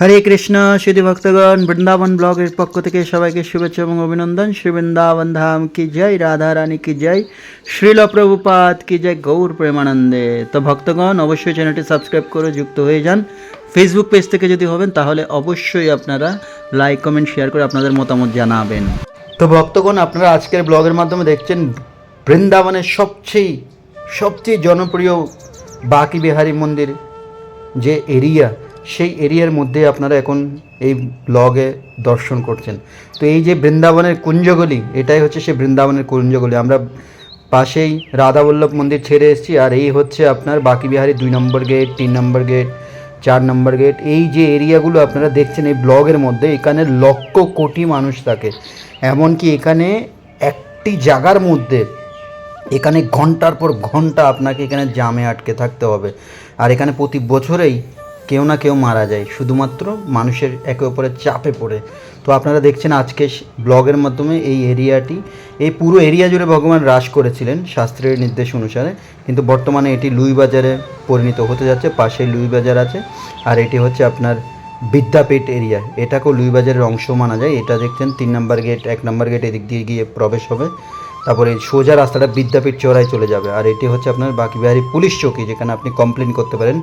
হরে কৃষ্ণ সুধী ভক্তগণ, বৃন্দাবন ব্লগের পক্ষ থেকে সবাইকে শুভেচ্ছা এবং অভিনন্দন। শ্রী বৃন্দাবন ধাম কি জয়, রাধা রানী কি জয়, শ্রীল প্রভুপাত কি জয়, গৌর প্রেমানন্দে। তো ভক্তগণ, অবশ্যই চ্যানেলটি সাবস্ক্রাইব করে যুক্ত হয়ে যান। ফেসবুক পেজ থেকে যদি হবেন, তাহলে অবশ্যই আপনারা লাইক কমেন্ট শেয়ার করে আপনাদের মতামত জানাবেন। তো ভক্তগণ, আপনারা আজকের ব্লগের মাধ্যমে দেখছেন বৃন্দাবনের সবচেয়ে সবচেয়ে জনপ্রিয় বাকি বিহারী মন্দির যে এরিয়া। সেই এরিয়ার মধ্যে আপনারা এখন এই ব্লগে দর্শন করছেন। তো এই যে বৃন্দাবনের কুঞ্জগলি, এটাই হচ্ছে সেই বৃন্দাবনের কুঞ্জগলি। আমরা পাশেই রাধাবল্লভ মন্দির ছেড়ে এসেছি, আর এই হচ্ছে আপনার বাকি বিহারি দুই নম্বর গেট, তিন নম্বর গেট, চার নম্বর গেট। এই যে এরিয়াগুলো আপনারা দেখছেন এই ব্লগের মধ্যে, এখানে লক্ষ কোটি মানুষ থাকে। এমনকি এখানে একটি জায়গার মধ্যে, এখানে ঘণ্টার পর ঘণ্টা আপনাকে এখানে জামে আটকে থাকতে হবে। আর এখানে প্রতি বছরেই কেউ না কেউ মারা যায়, শুধুমাত্র মানুষের একে অপরের চাপে পড়ে। তো আপনারা দেখছেন আজকে ব্লগের মাধ্যমে এই এরিয়াটি, এই পুরো এরিয়া জুড়ে ভগবান হ্রাস করেছিলেন শাস্ত্রের নির্দেশ অনুসারে। কিন্তু বর্তমানে এটি লুই বাজারে পরিণত হতে যাচ্ছে, পাশে লুই বাজার আছে, আর এটি হচ্ছে আপনার বিদ্যাপীঠ এরিয়া। এটাকেও লুই বাজারের অংশ মানা যায়। এটা দেখছেন তিন নম্বর গেট, এক নম্বর গেট এদিক দিয়ে গিয়ে প্রবেশ হবে। তারপরে সোজা রাস্তাটা বিদ্যাপীঠ চৌড়ায় চলে যাবে। আর এটি হচ্ছে আপনার বাকি বিহারি পুলিশ চৌকি, যেখানে আপনি কমপ্লেন করতে পারেন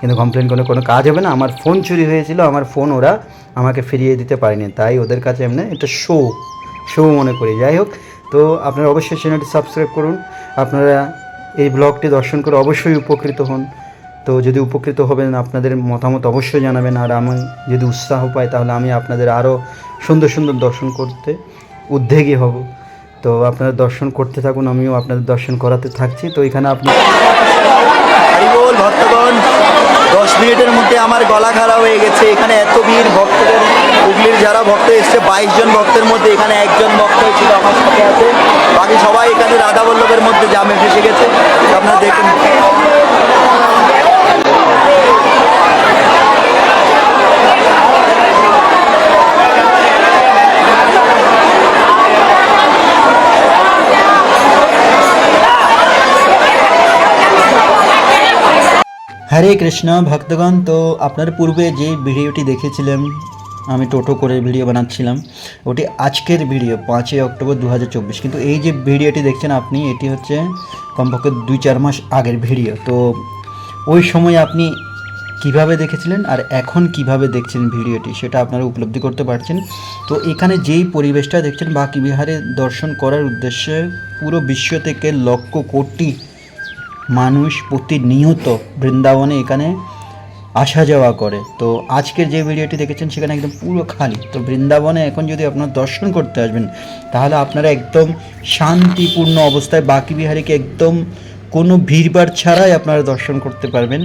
কিন্তু কমপ্লেন করে কোনো কাজ হবে না। আমার ফোন চুরি হয়েছিল, আমার ফোন ওরা আমাকে ফিরিয়ে দিতে পারেনি। তাই ওদের কাছে এমনি এটা শো শো মনে করি। যাই হোক, তো আপনারা অবশ্যই চ্যানেলটি সাবস্ক্রাইব করুন। আপনারা এই ব্লগটি দর্শন করে অবশ্যই উপকৃত হন। তো যদি উপকৃত হবেন, আপনাদের মতামত অবশ্যই জানাবেন। আর আমি যদি উৎসাহ পাই, তাহলে আমি আপনাদের আরও সুন্দর সুন্দর দর্শন করতে উদ্যোগী হব। তো আপনারা দর্শন করতে থাকুন, আমিও আপনাদের দর্শন করাতে থাকছি। তো এখানে আপনি মিনিটের মধ্যে আমার গলা খারাপ হয়ে গেছে। এখানে এত ভিড়, ভক্তদের, হুগলির যারা ভক্ত এসছে, বাইশ জন ভক্তের মধ্যে এখানে একজন ভক্ত ছিল আমার সাথে আছে। বাকি সবাই এখানে রাধা বল্লভের মধ্যে জামে ফেসে গেছে। আপনারা দেখুন। হরে কৃষ্ণ, ভক্তগণ। তো আপনার পূর্বে যে ভিডিওটি দেখেছিলেন, আমি টোটো করে ভিডিও বানাচ্ছিলাম, ওটি আজকের ভিডিও, পাঁচই অক্টোবর দু হাজার চব্বিশ। কিন্তু এই যে ভিডিওটি দেখছেন আপনি, এটি হচ্ছে কমপক্ষে দুই চার মাস আগের ভিডিও। তো ওই সময় আপনি কীভাবে দেখেছিলেন আর এখন কীভাবে দেখছেন ভিডিওটি, সেটা আপনারা উপলব্ধি করতে পারছেন। তো এখানে যেই পরিবেশটা দেখছেন, বাকি বিহারে দর্শন করার উদ্দেশ্যে পুরো বিশ্ব থেকে লক্ষ কোটি মানুষ প্রতিনিয়ত বৃন্দাবনে এখানে আসা যাওয়া করে। তো আজকের যে ভিডিওটি দেখেছেন সেখানে একদম পুরো খালি। তো বৃন্দাবনে এখন যদি আপনার দর্শন করতে আসবেন, তাহলে আপনারা একদম শান্তিপূর্ণ অবস্থায় বাকি বিহারীকে একদম কোনো ভিড়ভাড় ছাড়াই আপনারা দর্শন করতে পারবেন।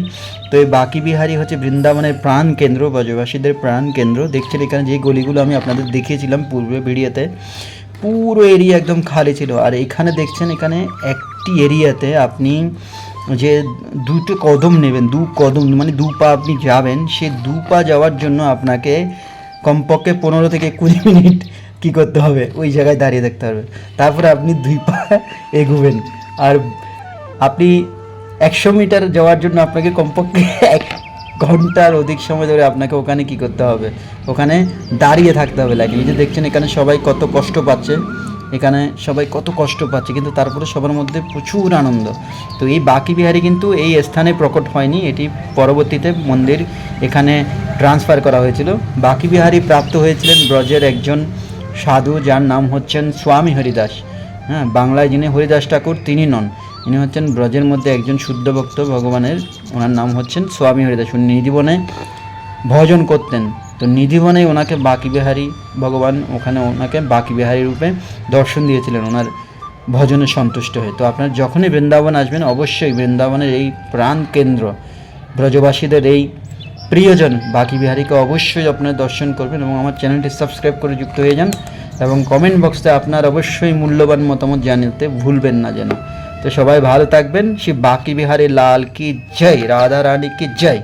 তো এই বাকি বিহারী হচ্ছে বৃন্দাবনের প্রাণ কেন্দ্র, ব্রজবাসীদের প্রাণ কেন্দ্র। দেখছেন এখানে যে গলিগুলো আমি আপনাদের দেখিয়েছিলাম পূর্বে ভিডিওতে। পুরো এরিয়া একদম খালি ছিল। আর এখানে দেখছেন, এখানে একটি এরিয়াতে আপনি যে দুটো কদম নেবেন, দু কদম মানে দু পা আপনি যাবেন, সে দু পা যাওয়ার জন্য আপনাকে কমপক্ষে পনেরো থেকে কুড়ি মিনিট কী করতে হবে? ওই জায়গায় দাঁড়িয়ে দেখতে হবে। তারপরে আপনি দুই পা এগোবেন। আর আপনি একশো মিটার যাওয়ার জন্য আপনাকে কমপক্ষে এক ঘণ্টার অধিক সময় ধরে আপনাকে ওখানে কি করতে হবে? ওখানে দাঁড়িয়ে থাকতে হবে লাগে এই যে দেখছেন এখানে সবাই কত কষ্ট পাচ্ছে। এখানে সবাই কত কষ্ট পাচ্ছে, কিন্তু তারপরে সবার মধ্যে প্রচুর আনন্দ। তো এই বাকি বিহারি কিন্তু এই স্থানে প্রকট হয়নি, এটি পরবর্তীতে মন্দির এখানে ট্রান্সফার করা হয়েছিল। বাকি বিহারি প্রাপ্ত হয়েছিলেন ব্রজের একজন সাধু, যার নাম হচ্ছেন স্বামী হরিদাস। হ্যাঁ বাংলায় যিনি হরিদাস ঠাকুর, তিনি নন। ইনি হচ্ছেন ব্রজের মধ্যে একজন শুদ্ধ ভক্ত, ভগবানের, ওনার নাম হচ্ছেন স্বামী হরিদাস। উনি নিধিবনে ভজন করতেন। তো নিধিবনে ওনাকে বাকি বিহারী ভগবান ওখানে ওনাকে বাকি বিহারী রূপে দর্শন দিয়েছিলেন, ওনার ভজনে সন্তুষ্ট হয়ে। তো আপনার যখনই বৃন্দাবন আসবেন, অবশ্যই বৃন্দাবনের এই প্রাণ কেন্দ্র, ব্রজবাসীদের এই প্রিয়জন বাকি বিহারীকে অবশ্যই আপনার দর্শন করবেন এবং আমার চ্যানেলটি সাবস্ক্রাইব করে যুক্ত হয়ে যান এবং কমেন্ট বক্সে আপনার অবশ্যই মূল্যবান মতামত জানাতে ভুলবেন না যেন। তো সবাই ভালো থাকবেন। শ্রী বাকি বিহারী লাল কি জয় রাধা রানী কি জয়?